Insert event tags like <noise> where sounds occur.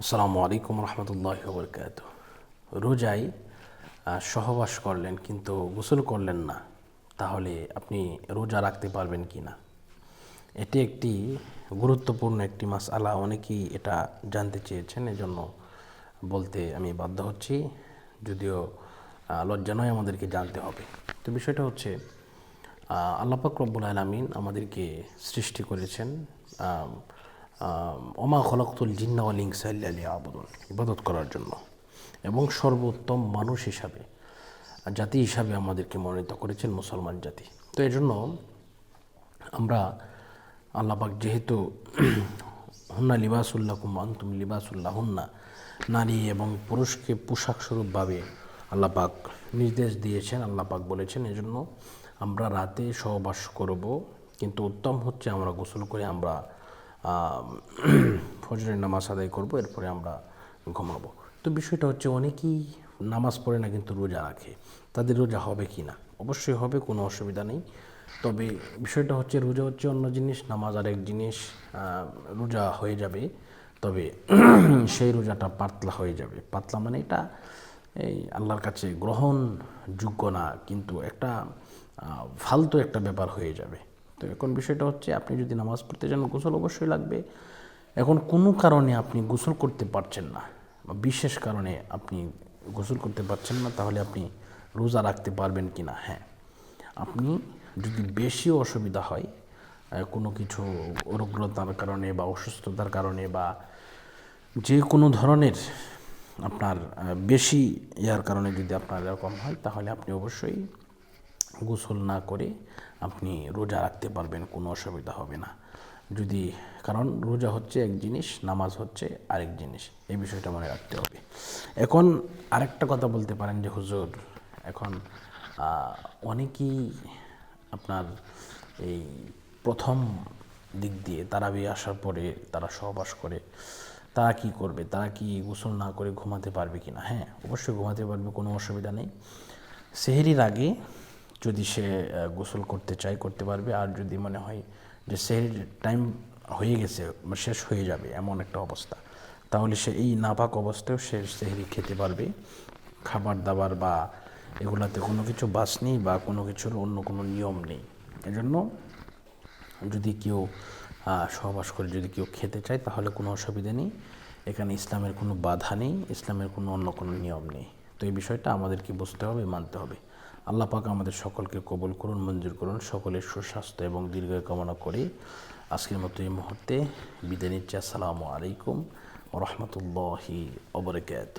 আসসালামু আলাইকুম রহমতুল্লাহ বরকাত রোজাই সহবাস করলেন কিন্তু গোসল করলেন না তাহলে আপনি রোজা রাখতে পারবেন কি না? এটি একটি গুরুত্বপূর্ণ একটি মাস আলা অনেকেই এটা জানতে চেয়েছেন এজন্য বলতে আমি বাধ্য হচ্ছি যদিও লজ্জা নয় আমাদেরকে জানতে হবে। তো বিষয়টা হচ্ছে আহ, আল্লাহ পাক রব্বুল আলমিন আমাদেরকে সৃষ্টি করেছেন আম, আম, ওমা খলাকুল জিন্না ওয়াল ইনসা ইল্লা লিয়াবুদুন। ইবাদত করার জন্য। এবং সর্বোত্তম মানুষ হিসাবে জাতি হিসাবে আমাদেরকে মনোনীত করেছেন মুসলমান জাতি। তো এই জন্য আমরা আল্লাপাক যেহেতু হুন্না লিবাসুল্লাহ তুমি লিবাসুল্লাহ হুন্না নারী এবং পুরুষকে পোশাক স্বরূপভাবে আল্লাপাক নির্দেশ দিয়েছেন আল্লাপাক বলেছেন এজন্য আমরা রাতে সহবাস করব। কিন্তু উত্তম হচ্ছে আমরা গোসল করে আমরা ফজরের নামাজ আদায় করব, এরপরে আমরা ঘুমাবো। তো বিষয়টা হচ্ছে অনেকেই নামাজ পড়ে না, কিন্তু রোজা রাখে। তাদের রোজা হবে কি না? অবশ্যই হবে, কোনো অসুবিধা নেই। তবে বিষয়টা হচ্ছে, রোজা হচ্ছে অন্য জিনিস, নামাজ আরেক জিনিস রোজা হয়ে যাবে। তবে <clears throat> সেই রোজাটা পাতলা হয়ে যাবে। পাতলা মানে এটা, এই আল্লাহর কাছে গ্রহণযোগ্য না, কিন্তু একটা ফালতু একটা ব্যাপার হয়ে যাবে। তো এখন বিষয়টা হচ্ছে আপনি যদি নামাজ পড়তে যান, গোসল অবশ্যই লাগবে। এখন কোনো কারণে আপনি গোসল করতে পারছেন না বা বিশেষ কারণে আপনি গোসল করতে পারছেন না, তাহলে আপনি রোজা রাখতে পারবেন কি না হ্যাঁ আপনি যদি বেশি অসুবিধা হয় কোনো কিছু রোগ্রতার কারণে বা অসুস্থতার কারণে বা যে কোনো ধরনের আপনার বেশি ইয়ার কারণে যদি আপনার এরকম হয়, তাহলে আপনি অবশ্যই গোসল না করে আপনি রোজা রাখতে পারবেন, কোনো অসুবিধা হবে না। যদি, কারণ রোজা হচ্ছে এক জিনিস, নামাজ হচ্ছে আরেক জিনিস, এই বিষয়টা মনে রাখতে হবে। এখন আরেকটা কথা বলতে পারেন যে, হুজুর, এখন অনেকেই আপনার এই প্রথম দিক দিয়ে তারা তারাবি আসার পরে তারা সহবাস করে, তারা কি করবে? তারা কি গোসল না করে ঘুমাতে পারবে কি না হ্যাঁ অবশ্যই ঘুমাতে পারবে, কোনো অসুবিধা নেই। সেহেরির আগে যদি সে গোসল করতে চায়, করতে পারবে। আর যদি মনে হয় যে সেহেরির টাইম হয়ে গেছে শেষ হয়ে যাবে, এমন একটা অবস্থা, তাহলে সে এই নাপাক অবস্থায়ও সে সেহেরি খেতে পারবে। খাবার দাবার বা এগুলাতে কোনো কিছু বাস নেই বা কোনো কিছুর অন্য কোনো নিয়ম নেই। এজন্য যদি কেউ সহবাস করে যদি কেউ খেতে চায়, তাহলে কোনো অসুবিধা নেই। এখানে ইসলামের কোনো বাধা নেই, ইসলামের কোনো অন্য কোনো নিয়ম নেই। তো এই বিষয়টা আমাদেরকে বুঝতে হবে, মানতে হবে। আল্লাহ পাক আমাদের সকলকে কবুল করুন, মঞ্জুর করুন। সকলের সুস্বাস্থ্য এবং দীর্ঘ কামনা করে। আজকের মতো এই মুহূর্তে বিদায় নিচ্ছি। আসসালামু আলাইকুম রহমতুল্লাহি অবরকাত